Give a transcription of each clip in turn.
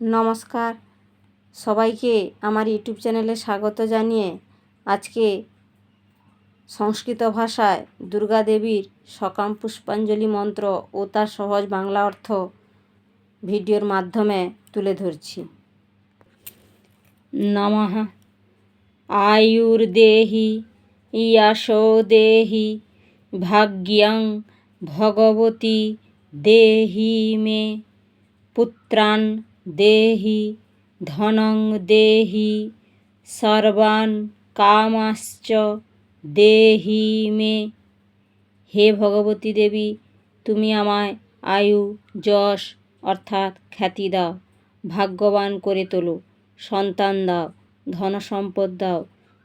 নমস্কার। সবাইকে আমার ইউটিউব চ্যানেলে স্বাগত জানিয়ে আজকে সংস্কৃত ভাষায় দুর্গা দেবীর সকাম পুষ্পাঞ্জলি মন্ত্র ও তার সহজ বাংলা অর্থ ভিডিওর মাধ্যমে তুলে ধরছি। নমঃ। আয়ুর্দেহি ইয়াশো দেহি ভাগ্যং ভগবতী দেহি মে পুত্রান দেহি ধনং দেহি সর্বান কামাশ্চ দেহি মে। হে ভগবতী দেবী, তুমি আমায় আয়ু, যশ অর্থাৎ খ্যাতি দাও, ভাগ্যবান করে তোলো, সন্তান দাও, ধনসম্পদ দাও,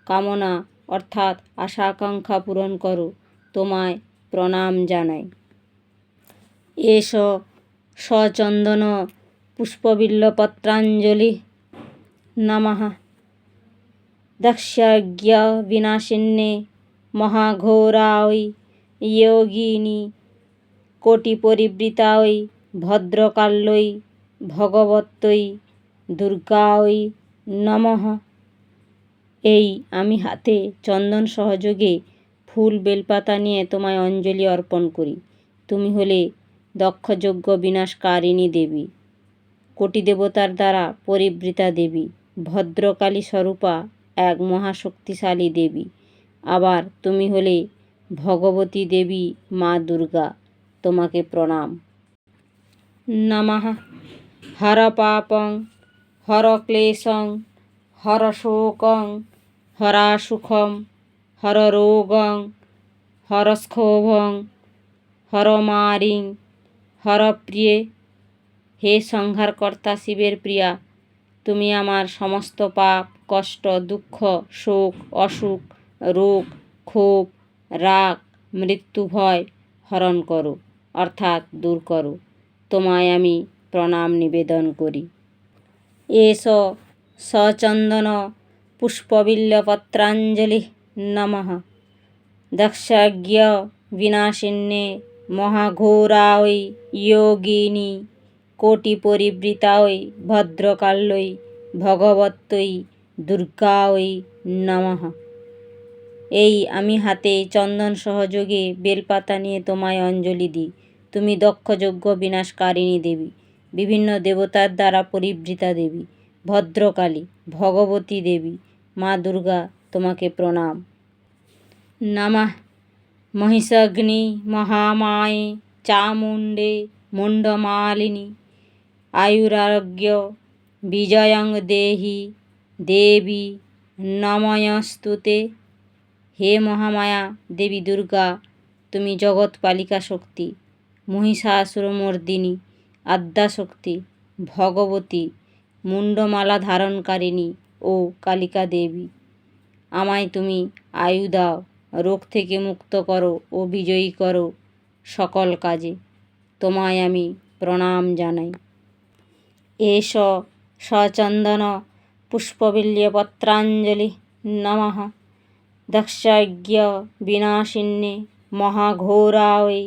কামনা অর্থাৎ আশা আকাঙ্ক্ষা পূরণ করো, তোমায় প্রণাম জানাই। এসো সচন্দন পুষ্পবিল্লপত্রাঞ্জলি নমঃ। দক্ষাজ্ঞ বিনাশিন্নে মহাঘোরাই যোগিনী কোটি পরিবৃতাই ভদ্রকাল্যই ভগবত্তই দুর্গাই নমঃ। এই আমি হাতে চন্দন সহযোগে ফুল বেলপাতা নিয়ে তোমায় অঞ্জলি অর্পণ করি। তুমি হলে দক্ষযজ্ঞ বিনাশকারিণী দেবী। কোটি দেবতার দ্বারা পরিবৃতা দেবী, ভদ্রকালী স্বরূপা এক মহাশক্তিশালী দেবী। আবার তুমি হলে ভগবতী দেবী মা দুর্গা, তোমাকে প্রণাম। নমঃ হর পাপং, হর ক্লেশং, হর শোকং, হরা সুখম, হর রোগং হরস্ক্ষোভং হরমারিং হরপ্রিয়ে হে সংহারকর্তা শিবের প্রিয়া, তুমি আমার সমস্ত পাপ, কষ্ট, দুঃখ, শোক, অসুখ, রোগ, ক্ষোভ, রাগ, মৃত্যু, ভয় হরণ করো, অর্থাৎ দূর করো। তোমায় আমি প্রণাম নিবেদন করি। এস সচন্দন পুষ্পবিল্লপত্রাঞ্জলি নমঃ। দক্ষাজ্ঞ বিনাশিন্নে মহাঘোরাই যোগিনী কোটি পরিবৃতাই ভদ্রকাল্যই ভগবত্তই দুর্গাই নমঃ। এই আমি হাতে চন্দন সহযোগে বেলপাতা নিয়ে তোমায় অঞ্জলি দিই। তুমি দক্ষযজ্ঞ বিনাশকারিণী দেবী। বিভিন্ন দেবতার দ্বারা পরিবৃতা দেবী। ভদ্রকালী, ভগবতী দেবী। মা দুর্গা, তোমাকে প্রণাম। নমঃ। মহিষগ্নি, মহামায়ে, চামুণ্ডে, মুণ্ডমালিনী। আয়ুরারোগ্য বিজয়ং দেহি দেবী নময়স্তুতে হে মহামায়া দেবী দুর্গা, তুমি জগৎপালিকা শক্তি মহিষাসুরমর্দিনী আদ্যাশক্তি ভগবতী মুন্ডমালা ধারণকারিণী ও কালিকা দেবী। আমায় তুমি আয়ু দাও, রোগ থেকে মুক্ত করো ও বিজয়ী করো সকল কাজে। তোমায় আমি প্রণাম জানাই। এষ সচন্দন পুষ্পবিল্যপত্রাঞ্জলি নমঃ। দক্ষাজ্ঞ বিনাশিন্নে মহাঘোরাই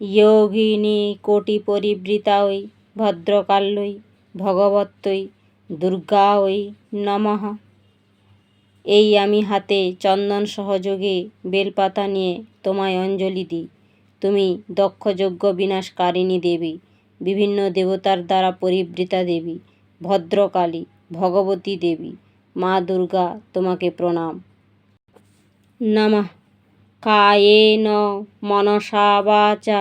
যোগিনী কোটি পরিবৃতাই ভদ্রকাল্যই ভগবত্তই দুর্গাই নমঃ। এই আমি হাতে চন্দন সহযোগে বেলপাতা নিয়ে তোমায় অঞ্জলি দিই। তুমি দক্ষযজ্ঞ বিনাশকারিণী দেবী। বিভিন্ন দেবতার দ্বারা পরিবৃতা দেবী, ভদ্রকালী, ভগবতী দেবী, মা দুর্গা তোমাকে প্রণাম। নমঃ কায়েন মনসা বাচা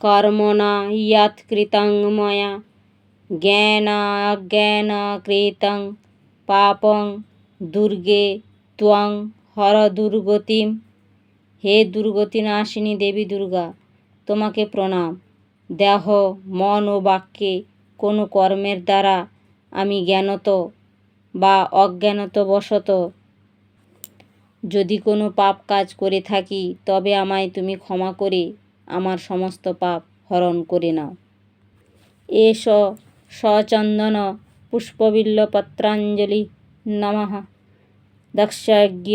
কর্মণা ইয়ৎকৃতং ময়া জ্ঞানাজ্ঞানকৃতং পাপং দুর্গে ত্বং হর দুর্গতিম। হে দুর্গতি নাশিনী দেবী দুর্গা, তোমাকে প্রণাম। দেহ, মন ও বাক্যে কোনো কর্মের দ্বারা আমি জ্ঞানত বা অজ্ঞানত বশত যদি কোনো পাপ কাজ করে থাকি, তবে আমায় তুমি ক্ষমা করে আমার সমস্ত পাপ হরণ করে নাও। এষ সচন্দন পুষ্পবিল্লপত্রাঞ্জলি নমঃ। দক্ষাজ্ঞ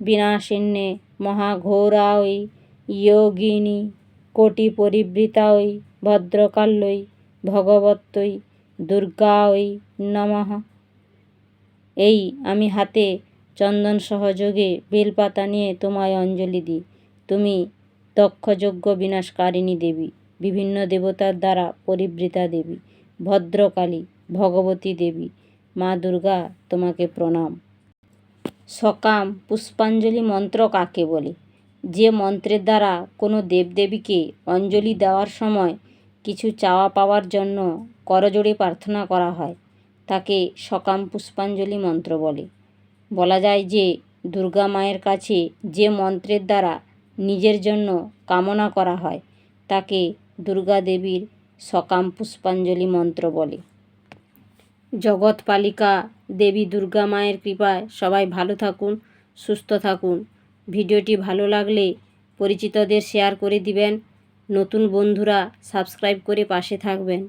বিনাশিন্নে মহাঘোরাই যোগিনী কোটি পরিবৃতাই ভদ্রকাল্যই ভগবত্তই দুর্গায় নমঃ। এই আমি হাতে চন্দন সহযোগে বেলপাতা নিয়ে তোমায় অঞ্জলি দিই। তুমি দক্ষযজ্ঞ বিনাশকারিণী দেবী, বিভিন্ন দেবতার দ্বারা পরিবৃতা দেবী, ভদ্রকালী, ভগবতী দেবী, মা দুর্গা তোমাকে প্রণাম। সকাম পুষ্পাঞ্জলি মন্ত্র কাকে বলে? যে মন্ত্রের দ্বারা কোনো দেবদেবীকে অঞ্জলি দেওয়ার সময় কিছু চাওয়া পাওয়ার জন্য করজোড়ে প্রার্থনা করা হয়, তাকে সকাম পুষ্পাঞ্জলি মন্ত্র বলে। বলা যায় যে, দুর্গা মায়ের কাছে যে মন্ত্রের দ্বারা নিজের জন্য কামনা করা হয়, তাকে দুর্গা দেবীর সকাম পুষ্পাঞ্জলি মন্ত্র বলে। জগৎপালিকা দেবী দুর্গা মায়ের কৃপায় সবাই ভালো থাকুন, সুস্থ থাকুন। ভিডিওটি ভালো লাগলে পরিচিতদের শেয়ার করে দিবেন। নতুন বন্ধুরা সাবস্ক্রাইব করে পাশে থাকবেন।